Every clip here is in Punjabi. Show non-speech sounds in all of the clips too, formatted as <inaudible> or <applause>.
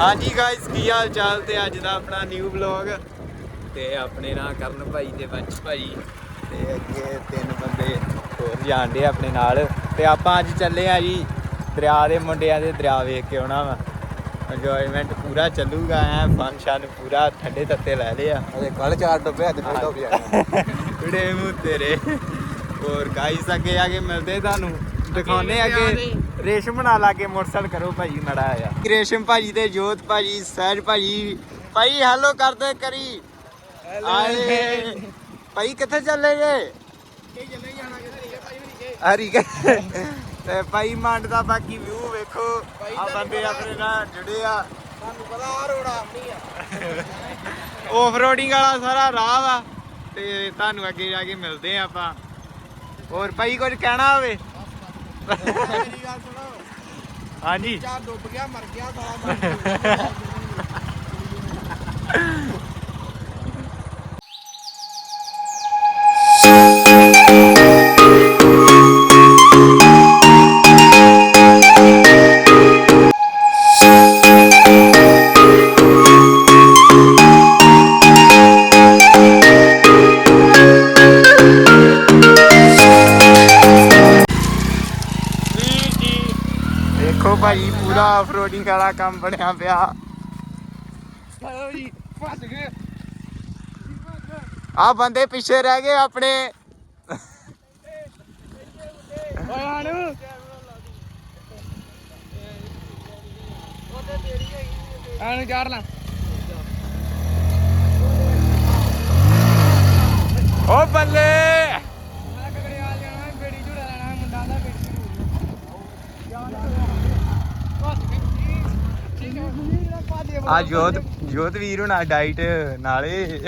ਹਾਂਜੀ ਗਾਇਸ ਕੀ ਹਾਲ ਚਾਲ ਤੇ ਅੱਜ ਦਾ ਆਪਣਾ ਨਿਊ ਵਲੌਗ ਤੇ ਆਪਣੇ ਨਾਲ ਕਰਨ ਭਾਈ ਤੇ ਵੰਸ਼ ਭਾਈ। ਤੇ ਅੱਗੇ ਤਿੰਨ ਬੰਦੇ ਹੋਰ ਜਾਣਦੇ ਆਪਣੇ ਨਾਲ। ਤੇ ਆਪਾਂ ਅੱਜ ਚੱਲੇ ਆ ਜੀ ਦਰਿਆ ਦੇ ਮੁੰਡਿਆਂ ਦੇ ਦਰਿਆ ਵੇਖ ਕੇ ਆਉਣਾ ਵਾ। ਇੰਜੋਇਮੈਂਟ ਪੂਰਾ ਚੱਲੂਗਾ ਐ ਫੰਕਸ਼ਨ ਪੂਰਾ ਠੰਡੇ ਤੱਤੇ ਲੈ ਲਿਆ ਅਜੇ ਕੱਲ ਚਾਰ ਡੱਬੇ ਅੱਜ ਫਿਰ ਡੱਬੇ ਆਏ ਕਿਹੜੇ ਮੂੰਹ ਤੇਰੇ। ਹੋਰ ਗਾਈਸ ਅੱਗੇ ਆ ਕੇ ਮਿਲਦੇ ਤੁਹਾਨੂੰ। ਦਿਖਾਉਨੇ ਅੱਗੇ ਰੇਸ਼ਮ ਨਾਲ ਲਾ ਕੇ ਮੋਟਰਸਾਈਕਲ ਕਰੋ ਭਾਜੀ ਮੜਾ ਆ ਰੇਸ਼ਮ ਭਾਜੀ ਤੇ ਜੋਤ ਭਾਜੀ ਸਹਿਜ ਭਾਜੀ। ਭਾਈ ਹੈਲੋ ਕਰਦੇ ਕਰੀ। ਆਏ। ਭਾਈ ਕਿੱਥੇ ਚੱਲੇ ਜੇ? ਹਰੀ ਕੇ? ਤੇ ਭਾਈ ਮੰਡ ਦਾ ਬਾਕੀ ਵਿਊ ਵੇਖੋ। ਆ ਬੰਦੇ ਆਪਣੇ ਨਾਲ ਜੁੜੇ ਆ। ਤੁਹਾਨੂੰ ਪਤਾ ਆ ਰੋੜਾ ਨਹੀਂ ਆ। ਆਫ ਰੋਡਿੰਗ ਵਾਲਾ ਸਾਰਾ ਰਾਹ ਵਾ। ਤੇ ਤੁਹਾਨੂੰ ਅੱਗੇ ਜਾ ਕੇ ਮਿਲਦੇ ਆਪਾਂ। ਹੋਰ ਭਾਈ ਕੁਝ ਕਹਿਣਾ ਹੋਵੇ? ਮੇਰੀ ਗੱਲ ਸੁਣੋ। ਹਾਂਜੀ। ਚਾਰ ਡੁੱਬ ਗਿਆ ਮਰ ਗਿਆ ਸਾਲਾ ਮਰ ਗਿਆ। ਦੇਖੋ ਭਾਈ ਪੂਰਾ ਆਫ ਰੋਡਿੰਗ ਵਾਲਾ ਕੰਮ ਬਣਿਆ ਪਿਆ। ਆਓ ਜੀ ਫਸ ਗਏ। ਆ ਬੰਦੇ ਪਿੱਛੇ ਰਹਿ ਗਏ ਆਪਣੇ। ਓਏ ਹਾਣੂ। ਆਣੂ ਚਾਰ ਲਾ। ਓ ਬੱਲੇ ਮੈਂ ਕਗੜਿਆਲ ਜਾਣਾ ਬੇੜੀ ਝੂੜਾ ਲੈਣਾ ਮੁੰਡਾ ਦਾ ਬੇੜੀ ਆ ਜੋਤ ਜੋਤ ਵੀਰ ਹੁਣਾ ਡਾਈਟ ਨਾਲੇ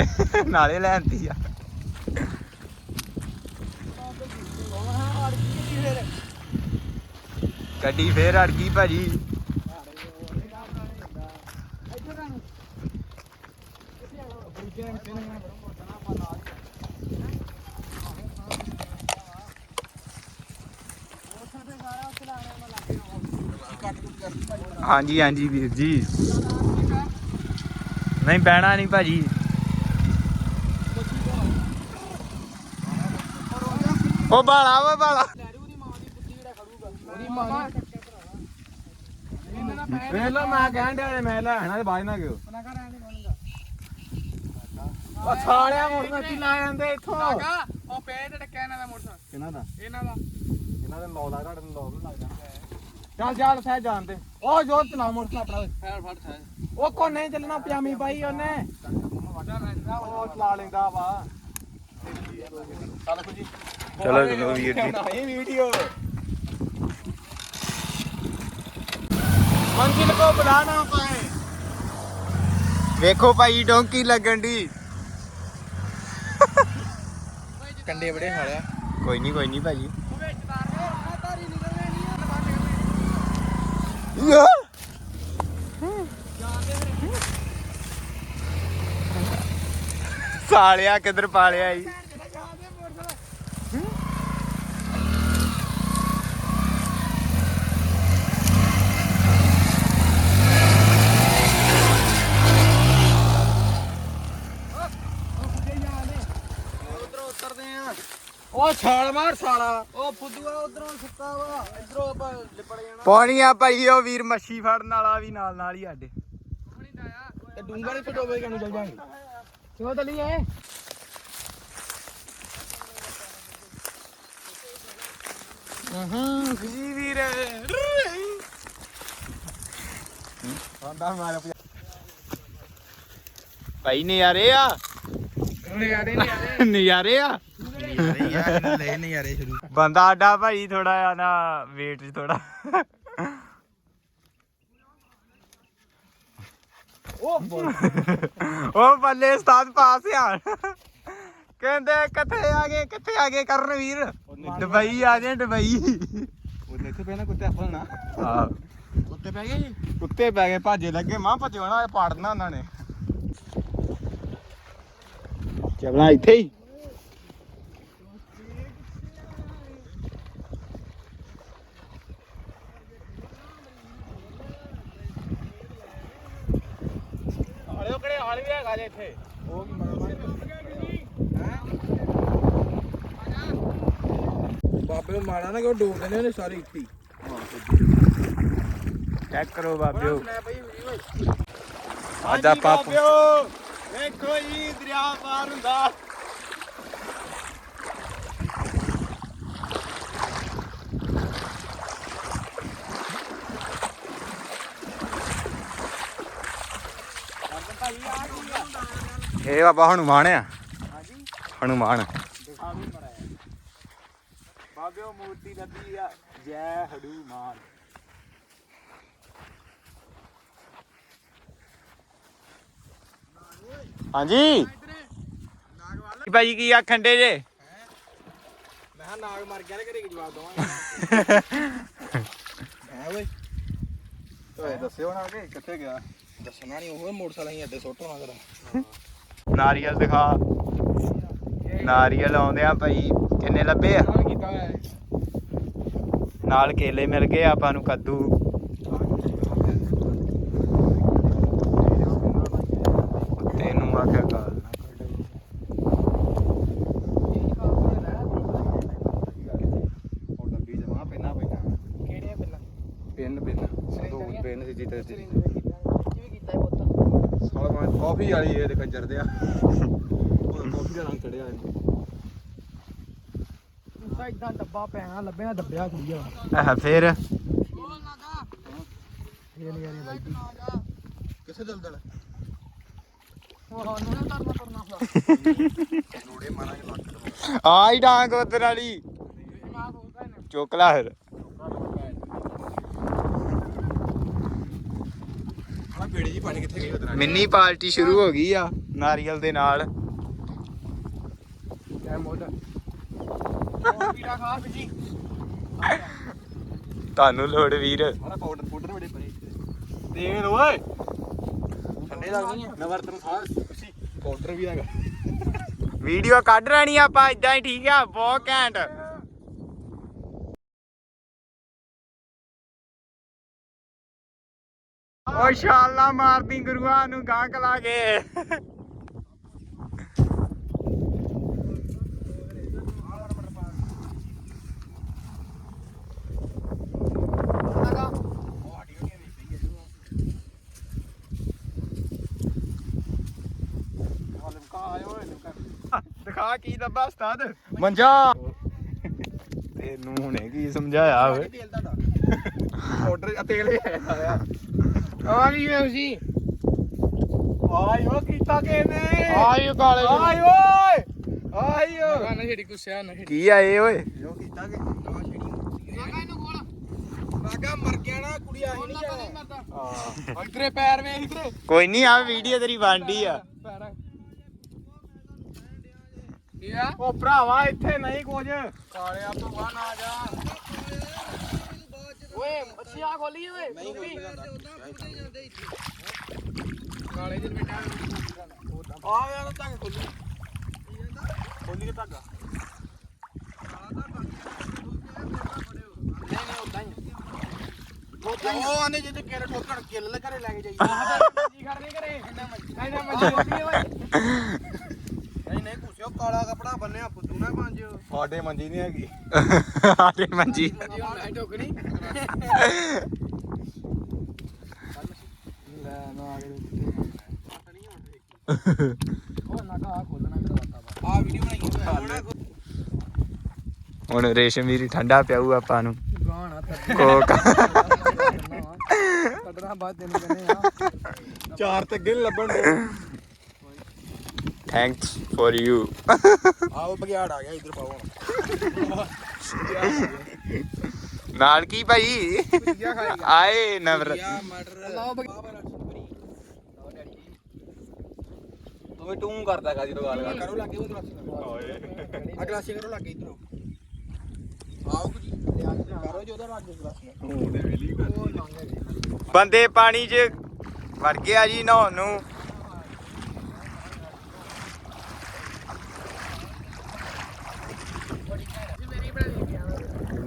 ਨਾਲੇ ਲੈਂਦੀ ਆ। ਗੱਡੀ ਫੇਰ ਅੜ ਗਈ ਭਾਜੀ। ਹਾਂਜੀ ਹਾਂਜੀ ਵੀਰ ਜੀ। ਨਹੀਂ ਬਹਿਣਾ ਨਹੀਂ ਭਾਜੀ। ਉਹ ਬਾਲਾ ਵਾ ਬਾਲਾ। ਵੇਲਾ ਮੈਂ ਕਹਿਣ ਡਿਆ ਮੈਂ ਲੈਣਾ ਤੇ ਬਾਜ ਨਾ ਗਿਓ। ਉਹ ਸਾਲਿਆ ਮੋਟਰ ਕੀ ਲਾ ਜਾਂਦੇ ਇੱਥੋਂ। ਉਹ ਪੈ ਤੇ ਟੱਕਿਆ ਇਹਨਾਂ ਦਾ ਮੋਟਰਸਾਈਕਲ। ਕਿਹਨਾਂ ਦਾ। ਇਹਨਾਂ ਦਾ। ਇਹਨਾਂ ਦੇ ਜਾਂਦਾ। ਚੱਲ ਚੱਲ ਸਹਿ ਜਾਣਦੇ ਉਹ ਜੋਰ ਚਲਾ ਮੋਟਰ ਆਪਣਾ ਓਏ। ਫੇਰ ਫੜ ਸਾਇ ਉਹ ਕੋ ਨਹੀਂ ਚੱਲਣਾ ਪਜਾਮੀ ਪਾਈ ਉਹਨੇ। ਉਹ ਚਲਾ ਲੈਂਦਾ ਵਾ। ਚੱਲ ਕੁਜੀ ਚਲੋ ਚਲੋ ਵੀਰ ਜੀ ਨਹੀਂ ਵੀਡੀਓ। ਮੰਜ਼ਿਲ ਕੋ ਬੁਲਾਣਾ ਪਾਏ। ਵੇਖੋ ਭਾਈ ਡੋਂਕੀ ਲੱਗਣ ਦੀ ਕੰਡੇ ਬੜੇ ਹਾਲਿਆ ਕੋਈ ਨਹੀਂ ਕੋਈ ਨਹੀਂ ਭਾਜੀ ਸਾਲਿਆ ਕਿੱਧਰ ਪਾਲਿਆ ਈ ਉਧਰੋਂ ਉਤਰਦੇ ਆ ਉਹ ਛਾਲ ਮਾਰ ਸਾਲਾ। ਉਹ ਫੁੱਦੂਆ ਉਧਰੋਂ ਸੁੱਕਾ ਵਾ ਇਧਰੋਂ ਆਪਾਂ ਲਿਪੜ ਜਾਣਾ। ਪਾਣੀ ਆ ਭਾਈ ਉਹ ਵੀਰ ਮੱਛੀ ਫੜਨ ਵਾਲਾ ਵੀ ਨਾਲ ਨਾਲ ਹੀ ਸਾਡੇ। ਤੇ ਡੂੰਗਾ ਨਹੀਂ ਫਟੋਵੇ ਕਿਨੂੰ ਚੱਲ ਜਾਾਂਗੇ ਕਿਉਂ ਤਲੀਏ ਹੂੰ ਖੁਸ਼ੀ ਵੀਰ। ਆਂਦਾ ਮਾਰ ਭਾਈ ਨਜ਼ਾਰੇ ਆ? ਨਜ਼ਾਰੇ। ਨਜ਼ਾਰੇ ਆ? ਨਜ਼ਾਰੇ ਯਾਰ ਲੈ ਨਜ਼ਾਰੇ ਸ਼ੁਰੂ ਬੰਦਾ ਆਡਾ ਭਾਈ ਥੋੜਾ ਆ ਨਾ weight ਚ ਥੋੜਾ। ਉਹ ਬੋਲ ਉਸਤਾਦ ਪਾਸ ਆ। ਕਹਿੰਦੇ ਕਿੱਥੇ ਆ ਗਏ ਕਿੱਥੇ ਆ ਗਏ ਕਰਨ ਵੀਰ? ਦੁਬਈ ਆ ਗਏ ਦੁਬਈ। ਉਹਨੇ ਇੱਥੇ ਪੈਣਾ ਕੁੱਤੇ ਫਲਣਾ ਹਾਂ। ਕੁੱਤੇ ਪੈ ਗਏ? ਜੀ ਕੁੱਤੇ ਪੈ ਗਏ ਭਾਜੇ ਲੱਗੇ ਮਾਂ ਭਜੋ ਨਾ ਪਾੜਨਾ ਉਹਨਾਂ ਨੇ। ਚੱਲਣਾ ਇੱਥੇ ਹੀ। ਵੀ ਹੈਗਾ ਜੇ ਇੱਥੇ। ਉਹ ਮਰ ਬਾਬੇ ਨੂੰ ਮਾਰਾ ਨਾ ਕਿ ਉਹ ਡੋਬ ਦਿੰਦੇ ਨੇ ਸਾਰੇ ਇੱਥੇ ਚੈੱਕ ਕਰੋ ਬਾਬਿਓ ਵੀ ਅੱਜ ਆਪਾਂ ਵੇਖੋ ਜੀ ਦਰਿਆ ਪਾਰ ਹੁੰਦਾ। ਇਹ ਬਾਬਾ ਹਨੂਮਾਨ ਆ। ਹਨੂਮਾਨ। ਬਾਬਿਓ ਮੂਰਤੀ ਲੱਗੀ ਆ ਜੈ ਹਨੂਮਾਨ। ਹਾਂਜੀ। ਭਾਜੀ ਕੀ ਆਖਣ ਦੇ ਜੇ? ਮੈਂ ਕਿਹਾ ਨਾਗ ਮਰ ਗਿਆ ਨੇ ਘਰੇ ਕੀ ਜਵਾਬ ਦਵਾਂਗੇ? <laughs> ਹੈ ਓਏ। ਓਏ ਦੱਸਿਓ ਨਾ ਕਿ ਕਿੱਥੇ ਗਿਆ? ਦੱਸਣਾ ਨਹੀਂ ਉਹ ਮੋਟਰਸਾਈਕਲ ਹੀ ਅੱਡੇ ਸੁੱਟ ਹੋਣਾ ਤੇਰਾ ਨਾਰੀਅਲ ਦਿਖਾ। ਨਾਰੀਅਲ ਆਉਂਦੇ ਆ ਭਾਈ ਕਿੰਨੇ ਲੱਭੇ ਆ? ਕੀਤਾ ਨਾਲ ਕੇਲੇ ਮਿਲ ਗਏ ਆਪਾਂ ਨੂੰ ਕੱਦੂ। ਤੈਨੂੰ ਆਖਿਆ ਗੱਲ ਨਾ ਕਿਹੜੀਆਂ ਪੈਣਾ ਪਿੰਨ ਪਿੰਨ। ਸੰਦੂਕ ਪਿੰਨ ਸੀ ਜਿੱਤੇ ਸੀ ਸਾਲਾ ਮੈਂ ਕਾਫੀ ਵਾਲੀ ਇਹ ਤੇ ਕੰਜਰ ਦੇ ਆ। ਉਹ ਕਾਫੀ ਦਾ ਰੰਗ ਚੜਿਆ ਇਹਨੂੰ। ਇਦਾਂ ਡੱਬਾ ਪੈਣਾ ਲੱਭਿਆ ਦੱਬਿਆ ਖੁੱਲਿਆ ਆਹ ਫਿਰ। ਇਹ ਨਹੀਂ ਯਾਰੀ ਬਾਈ ਕਿਸੇ ਦਲਦਲ ਉਹ ਸਾਨੂੰ ਨਾ ਕਰਨਾ ਕਰਨਾ ਰੋੜੇ ਮਾਰਾਂਗੇ ਲੱਕ ਆ ਹੀ ਡਾਂਗ ਉਧਰ ਵਾਲੀ। ਚੁੱਕ ਲਾ ਫਿਰ। ਆ ਬੇੜੀ ਜੀ ਪਾਣੀ ਕਿੱਥੇ ਗਈ ਉਧਰ ਮਿੰਨੀ ਪਾਰਟੀ ਸ਼ੁਰੂ ਹੋ ਗਈ ਆ ਨਾਰੀਅਲ ਦੇ ਨਾਲ। ਐ ਮੋਢਾ। ਉਹ ਪੀੜਾ ਖਾ ਬਿਜ਼ੀ ਤੁਹਾਨੂੰ ਲੋੜ ਵੀਰ। ਮਾਰਾ ਪਾਊਡਰ ਪਾਊਡਰ ਬੜੇ ਪਏ ਤੇਲ ਓਏ। ਠੰਡੇ ਲੱਗਦੇ ਆ ਮੈਂ ਵਰਤਨ ਸਾਰ ਤੁਸੀਂ ਪਾਊਡਰ ਵੀ ਹੈਗਾ। ਵੀਡੀਓ ਕੱਢ ਆ ਆਪਾਂ ਇਦਾਂ ਹੀ ਠੀਕ ਆ ਬਹੁਤ ਘੈਂਟ। ਓ ਸ਼ਾਲਾ ਮਾਰਦੀ ਗੁਰੂਆਂ ਨੂੰ ਗਾਂ ਕਲਾ ਕੇ। ਦਿਖਾ ਕੀ ਦੱਬਾ ਉਸਤਾਦ? ਮੰਜਾ। ਤੈਨੂੰ ਹੁਣੇ ਕੀ ਸਮਝਾਇਆ ਓਏ? ਤੇਲ ਤੁਹਾਡਾ। ਪਾਊਡਰ ਆ ਤੇਲ ਹੀ ਆਇਆ ਆ ਵੀ ਵੇ ਸੀ ਆਇਓ ਕੀਤਾ ਕਿਨੇ ਆਇਓ ਕਾਲੇ ਆਇ ਓਏ। ਆਇਓ। ਨਾ ਛੇੜੀ ਗੁੱਸਿਆ ਨਾ ਛੇੜੀ। ਕੀ ਆਏ ਓਏ? ਜੋ ਕੀਤਾ ਕਿ ਨਾ ਛੜੀ ਰਾਗਾ ਮਰ ਗਿਆ ਨਾ ਕੁੜੀ ਆਹੀ ਨਹੀਂ ਜਾਣਾ ਹਾਂ ਇਧਰੇ ਪੈਰ ਵੇਖ ਇਧਰੇ। ਕੋਈ ਨਹੀਂ ਆ ਵੀਡੀਓ ਤੇਰੀ ਬਣਦੀ ਆ। ਆ। ਉਹ ਭਰਾਵਾ ਇੱਥੇ ਨਹੀਂ ਕੁਝ। ਕਾਲਿਆ ਤੋਂ ਬਾਹਰ ਨਾ ਜਾ। ਓਏ ਖੋਲੀ ਓਏ ਕਾਲੇ ਜਿਹੇ ਬੈਠਾ ਆ ਯਾਰ ਧਾਗਾ ਖੋਲੀ ਖੋਲੀ ਕੇ ਧਾਗਾ ਉਹ ਆਨੇ ਜਿੱਤੇ ਕਿਹੜੇ ਠੋਕਣ ਕਿੱਲ ਲੈ ਘਰੇ ਲੈ ਕੇ ਜਾਈਏ ਜੀ ਖੜ ਨਹੀਂ ਕਰੇ ਕਹਿੰਦਾ ਹੁੰਦੀ ਓਏ ਨਹੀਂ ਨਹੀਂ ਕੁਛੋ ਕਾਲਾ ਕਪੜਾ ਬੰਨਿਆ ਫੁੱਦੂ ਨਾ ਪੰਜ। ਸਾਡੇ ਮੰਜੀ ਨਹੀਂ ਹੈਗੀ। ਆਟੇ ਮੰਜੀ। ਹੁਣ ਐ ਟੋਕਣੀ ਲੈ ਨਾ ਆ ਗਏ ਉਹ ਨਾ। ਕਾ ਖੋਲਣਾ ਮੇਰਾ ਵਾਟਾ ਆ। ਵੀਡੀਓ ਬਣਾਈ ਹੁਣ ਰੇਸ਼ਮ ਵੀਰੀ ਠੰਡਾ ਪਿਆਊ ਆਪਾਂ ਨੂੰ ਗਾਣਾ ਕੋਕ। ਕੱਢਣਾ ਬਾਅਦ ਤੈਨੂੰ ਕਹਿੰਦੇ ਆ। ਚਾਰ ਤੇ ਅੱਗੇ ਨੀ ਲੱਭਣ ਦੇ। ਥੈਂਕਸ ਫॉर ਯੂ ਆਓ ਬਗਿਆੜ ਆ ਗਿਆ ਇੱਧਰ ਪਾਓ ਹੁਣ। ਨਾਲ ਕੀ ਭਾਈ ਆਏ ਨਵਰ ਯਾ ਮਟਰ। ਲਾਓ ਬਗ- ਤੂੰ ਟੂੰ ਕਰਦਾ ਗਾ ਜਦੋਂ ਗੱਲ ਕਰੋ ਲੱਗੇ ਉਹ ਗਲਾਸੀ ਓਏ ਆ ਗਲਾਸੀ ਕਰੋ ਲੱਗੇ ਇੱਧਰ। ਆਓ ਜੀ ਕਰੋ ਜੀ ਉਹਦਾ ਲੱਗੇ ਗਲਾਸੀ। ਉਹ ਤੇ ਵੇਲੀ ਬੰਦੇ ਪਾਣੀ 'ਚ ਵੜ ਗਿਆ ਜੀ ਨਹਾਉਣ ਨੂੰ।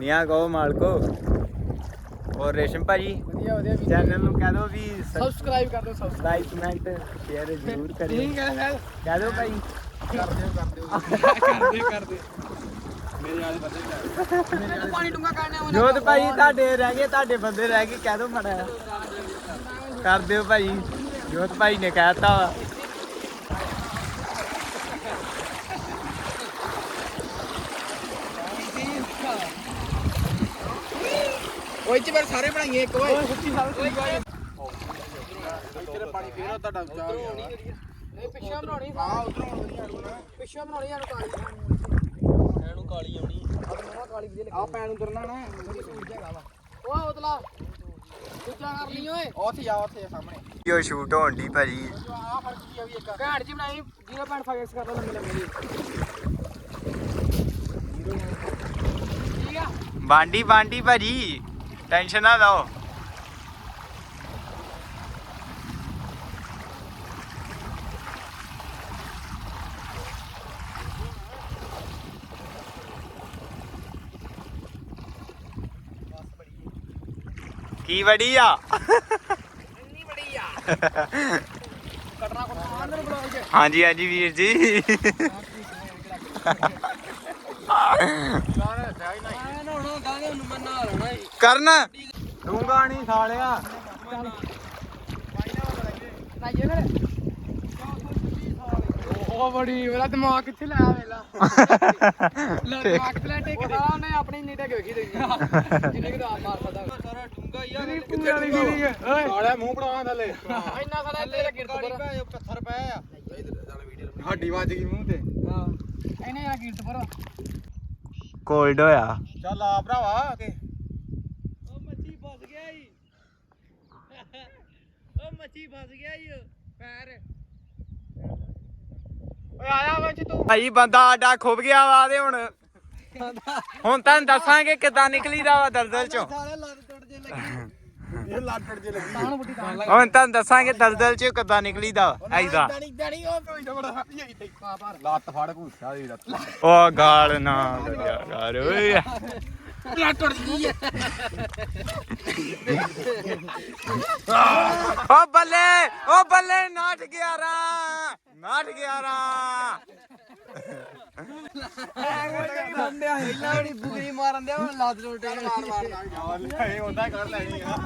ਦੁਨੀਆ ਕੋ ਮਾਲਕੋ। ਹੋਰ ਰੇਸ਼ਮ ਭਾਜੀ ਵਧੀਆ ਵਧੀਆ ਵੀ ਚੈਨਲ ਨੂੰ ਕਹਿ ਦਿਓ ਵੀ ਸਬਸਕ੍ਰਾਈਬ ਕਰ ਦਿਓ ਸਬਸਕ੍ਰਾਈਬ ਕਮੈਂਟ ਸ਼ੇਅਰ ਜ਼ਰੂਰ ਕਰਿਓ। ਠੀਕ ਹੈ ਸਰ ਕਹਿ ਦਿਓ ਭਾਈ। ਕਰ ਦਿਓ ਕਰ ਦਿਓ ਮੇਰੇ ਵਾਲੇ ਬੰਦੇ ਪਾਣੀ ਡੂੰਗਾ ਕਰਨਾ ਉਹਨੇ ਜੋਤ ਭਾਈ ਤੁਹਾਡੇ ਰਹਿ ਗਏ ਤੁਹਾਡੇ ਬੰਦੇ ਰਹਿ ਗਏ ਕਹਿ ਦਿਓ ਮੜਾ ਕਰ ਦਿਓ ਭਾਈ। ਜੋਤ ਭਾਈ ਨੇ ਕਹਿਤਾ ਵਾ ਇੱਥੇ ਫਿਰ ਸਾਰੇ ਬਣਾਈਏ ਇੱਕ ਓਏ। ਸੱਚੀ ਸਾਰੇ ਤੇਰੇ ਪਾਣੀ ਫੇਰ ਤੁਹਾਡਾ ਉੱਚਾ ਹੋ ਗਿਆ ਇਹ ਪਿੱਛੇ ਬਣਾਉਣੀ ਹਾਂ ਉਧਰੋਂ ਪਿੱਛੇ ਬਣਾਉਣੀ ਇਹਨੂੰ ਕਾਲੀ ਇਹਨੂੰ ਕਾਲੀ। ਆਉਣੀ ਆ ਕਾਲੀ ਵਧੀਆ ਆ ਪੈਣ ਉਤਰਨਾ ਨਾ ਸੂਰਜ ਹੈਗਾ ਵਾ। ਓਏ ਉਤਲਾ। ਦੂਜਾ ਕਰ ਲਈ ਓਏ। ਉੱਥੇ ਜਾ ਉੱਥੇ ਸਾਹਮਣੇ। ਜੋ ਸ਼ੂਟ ਹੋਣ ਦੀ ਭਾਜੀ। ਆ ਫ਼ਰਕ ਕੀ ਆ ਵੀ ਇੱਕ? ਘਾਟ ਜੀ ਬਣਾਈ 0.5x ਕਰ ਲਓ ਲੰਮੀ ਲੰਮੀ ਦੀ ਠੀਕ ਆ। ਬਾਂਡੀ ਬਾਂਡੀ ਭਾਜੀ। ਟੈਨਸ਼ਨ ਨਾ ਲਓ ਕੀ ਵੜੀ ਆ? ਇੰਨੀ ਬੜੀ ਆ ਕਟਣਾ ਕੋਟਣਾ ਅੰਦਰ ਬਲੌਗ ਚ ਹਾਂਜੀ ਹਾਂਜੀ ਵੀਰ ਜੀ। ਗਾਣਾ ਚਾਹੀ ਨਾ ਆ ਨਹਾਉਣਾ ਗਾਣੇ ਨੂੰ ਮੈਂ ਨਹਾ ਲੈਣਾ ਈ ਕਰਨ। ਡੂੰਗਾ ਨਹੀਂ ਸਾਲਿਆ। ਉਹ ਬੜੀ ਮੇਰਾ ਦਿਮਾਗ ਕਿੱਥੇ ਲਾਇਆ ਵੇਲਾ ਲੈ। ਦਿਮਾਗ ਤੇ ਲੈ ਟੇਕ ਦੇ ਉਹਨੇ ਆਪਣੀ ਨੀਟ ਕੇ ਵੇਖੀ ਦੇ ਜਿੰਨੇ ਕਿ ਰਾਤ ਮਾਰ ਸਕਦਾ ਸਾਰਾ ਡੂੰਗਾ ਹੀ ਆ ਕਿੱਥੇ ਵਾਲੀ ਫੀਲਿੰਗ ਓਏ। ਸਾਲਿਆ ਮੂੰਹ ਬਣਾਵਾ ਥੱਲੇ। ਇੰਨਾ ਸਾਰਾ ਤੇਰਾ ਗਿਰਤ ਪਰ ਪੱਥਰ ਪਏ ਆ। ਹੱਡੀ ਵੱਜ ਗਈ ਮੂੰਹ ਤੇ। ਹਾਂ। ਇਹਨੇ ਆ ਗਿਰਤ ਪਰ ਕੋਲਡ ਹੋਇਆ। ਚੱਲ ਆ ਭਰਾਵਾ ਕੇ। ਉਹ ਮੱਛੀ ਫਸ ਗਿਆ ਈ। ਉਹ ਮੱਛੀ ਫਸ ਗਿਆ ਈ ਪੈਰ। ਓਏ ਆਇਆ ਵਿੱਚ ਤੂੰ। ਭਾਈ ਬੰਦਾ ਆਡਾ ਖੁੱਭ ਗਿਆ ਵਾ ਤੇ ਹੁਣ। ਹੁਣ ਤੁਹਾਨੂੰ ਦੱਸਾਂਗੇ ਕਿੱਦਾਂ ਨਿਕਲੀਦਾ ਵਾ ਦਲਦਲ ਚੋਂ। ਸਾਲੇ ਲੱਤ ਟੁੱਟ ਜੇ ਲੱਗੀ। ਇਹ ਲਾਟੜ ਜੇ ਲੱਗੀ ਤਾਂ ਬੁੱਢੀ ਤਾਂ? ਹੁਣ ਤੁਹਾਨੂੰ ਦੱਸਾਂਗੇ ਦਲਦਲ ਚੋਂ ਕਿੱਦਾਂ ਨਿਕਲੀਦਾ ਐਦਾਂ। ਡਣੀ ਡਣੀ ਉਹ ਕੋਈ ਨਾ ਬੜਾ ਹੱਥੀ ਆਈ ਤੇ ਲੱਤ ਫੜ ਘੂਸਾ ਦੀ ਲੱਤ ਉਹ ਗਾਲ ਨਾ ਕਰ ਓਏ। ਲੱਤ ਟੁੱਟ ਗਈ ਹੈ। ਓ ਬੱਲੇ ਓ ਬੱਲੇ ਨਾਟ ਗਿਆ ਰਾ ਨਾਟ ਗਿਆ ਰਾ ਪਹਿਲਾਂ ਬੜੀ ਬੁਗਰੀ ਮਾਰਨ ਦਿਆ ਹੁਣ ਲੱਤ ਟੁੱਟ ਮਾਰ ਮਾਰ ਇਹ ਹੁੰਦਾ ਕਰ ਲੈਣੀ ਆ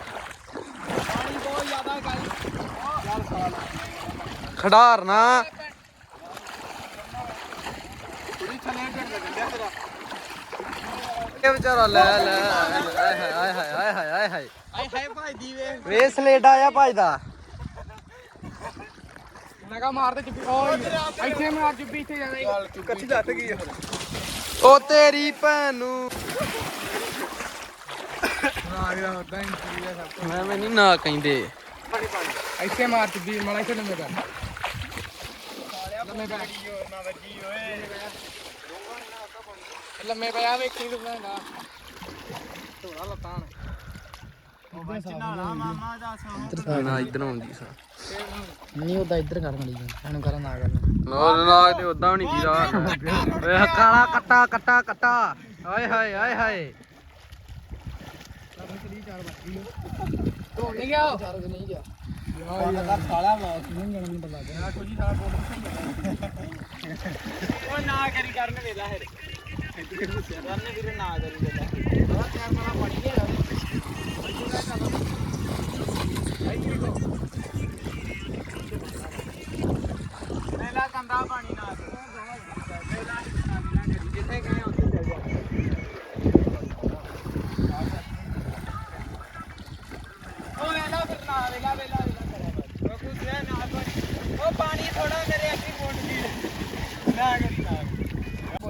ਪਾਣੀ ਬਹੁਤ ਜ਼ਿਆਦਾ ਤੇਰਾ ਇਹ ਵਿਚਾਰਾ ਲੈ ਲੈ ਆਏ ਹਾਏ ਆਏ ਹਾਏ ਆਏ ਹਾਏ ਆਏ ਹਾਏ ਆਏ ਹਾਏ। ਭਾਈ ਦੀ ਵੇ ਰੇਸ ਲੇਟ ਆਇਆ ਭਜਦਾ ਮੈਂ ਕਹਾ ਮਾਰ ਤੇ ਚੁੱਪੀ। ਓਏ ਇੱਥੇ ਮਾਰ ਚੁੱਪੀ ਇੱਥੇ ਜਾਣਾ। ਕੱਚੀ ਲੱਤ ਗਈ ਉਹ ਤੇਰੀ ਭੈਣ ਨੂੰ। ਮੈਂ ਮੈਨੂੰ ਨਾ ਕਹਿੰਦੇ ਇੱਥੇ ਮਾਰ ਚੁੱਪੀ ਮਲਾ ਇੱਥੇ ਲੰਮੇ ਪੈ ਨਾ ਵੱਜੀ ਓਏ ਲੰਮੇ ਪਿਆ ਵੇਖੀ ਤੂੰ ਨਾ। ਢੋੜਾ ਲੱਤਾਂ ਨੇ। ਨਾਲਾ ਮਾਮਾ ਦੱਸ ਨਾ ਇਧਰ ਆਉਂਦੀ ਸਾ। ਨਹੀਂ ਉਹਦਾ ਇੱਧਰ ਕਰਨ ਲਈ ਇਹਨੂੰ ਕਰਨ ਆ ਗੱਲ ਨਾ ਨਾ ਤੇ ਉਦਾਂ ਵੀ ਨਹੀਂ ਦੀਦਾ ਓਏ ਕਾਲਾ ਕੱਟਾ ਕੱਟਾ ਕੱਟਾ। ਆਏ ਹਾਏ ਆਏ ਹਾਏ। ਧੋ ਨਹੀਂ ਗਿਆ ਚਾਰ ਨਹੀਂ ਗਿਆ ਕਰ ਸਾਲਾ ਵਾ ਨਹੀਂ ਜਾਣਾ ਮੈਨੂੰ ਪਤਾ ਨਾ ਕੁਝ ਸਾਲਾ ਬੋਲ ਉਹ ਨਾ ਕਰੀ ਕਰਨ ਵੇਲਾ ਹੈ ਕਰਨ ਵੀਰੇ ਨਾ ਕਰੀ ਦੇਦਾ ਉਹ ਚਾਰ ਮਾਰਾ ਪਾਣੀ ਹੈ ਪਹਿਲਾ ਕੰਦਾ ਪਾਣੀ ਨਾ ਜਿੱਥੇ ਗਏ ਉੱਥੇ ਚੱਲ ਜਾ ਉਹ ਵੇਲਾ ਫਿਰ ਨਾ ਵੇਲਾ ਵੇਲਾ ਵੇਲਾ ਉਹ ਕੁਝ ਹੈ ਨਾ ਉਹ ਪਾਣੀ ਥੋੜਾ ਮੇਰੇ ਅੱਗੇ ਪੋਟ ਦੀ ਨਾ ਕਰੀ ਨਾ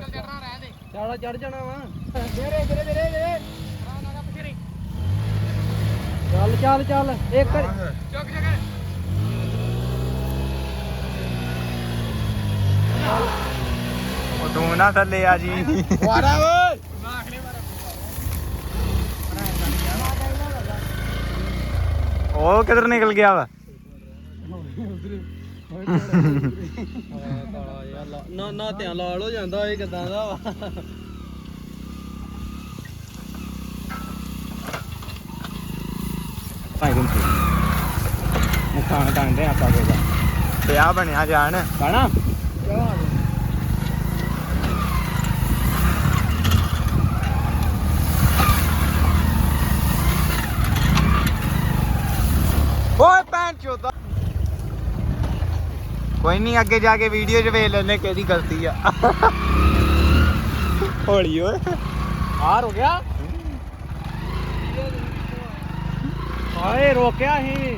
ਚੜਨਾ ਰਹਿ ਦੇ ਚਾਲਾ ਚੜ ਜਾਣਾ ਵਾ। ਮੇਰੇ ਮੇਰੇ ਮੇਰੇ ਮੇਰੇ। ਨਾ ਨਾ ਪਿੱਛੇ ਨਹੀਂ ਚੱਲ ਚੱਲ ਚੱਲ ਇੱਕ ਚੁੱਕ ਚੁੱਕ ਉਹ ਤੂੰ ਨਾ ਥੱਲੇ ਆ ਜੀ। ਵਾਰਾ ਓਏ ਉਹ ਕਿੱਧਰ ਨਿਕਲ ਗਿਆ ਵਾ? ਨਾ ਨਾ ਧਿਆਨ ਲਾਲ ਹੋ ਜਾਂਦਾ ਇਹ ਕਿਦਾਂ ਦਾ ਵਾ? ਭਾਈ ਗੁੰਮ ਮੁਖਾਂ ਟਾਂਡੇ ਆਪਾਂ ਕੋਲ। ਤੇ ਆ ਬਣਿਆ ਜਾਣ। ਬਾਣਾ ਓਏ ਪੈਂਟ ਚੋਦਾ ਕੋਈ ਨਹੀਂ ਅੱਗੇ ਜਾ ਕੇ ਵੀਡੀਓ 'ਚ ਵੇਖ ਲੈਨੇ ਕਿਹਦੀ ਗਲਤੀ ਆ। ਹੌਲੀ ਓਏ। ਆਰ ਹੋ ਗਿਆ? ਹਾਏ ਰੋਕਿਆ ਹੀ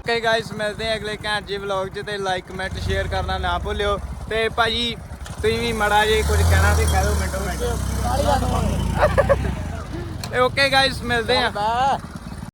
ਓਕੇ ਗਾਇਸ ਮਿਲਦੇ ਆ ਅਗਲੇ ਘੰਟੇ ਜੇ ਵਲੌਗ 'ਚ ਤੇ ਲਾਈਕ ਕਮੈਂਟ ਸ਼ੇਅਰ ਕਰਨਾ ਨਾ ਭੁੱਲਿਓ। ਤੇ ਭਾਜੀ ਤੁਸੀਂ ਵੀ ਮੜਾ ਜੇ ਕੁਝ ਕਹਿਣਾ ਤੇ ਕਹਿ ਦਿਓ ਮਿੰਟੋ ਮਿੰਟ। ਓਕੇ ਗਾਇਸ <laughs> ਮਿਲਦੇ ਆ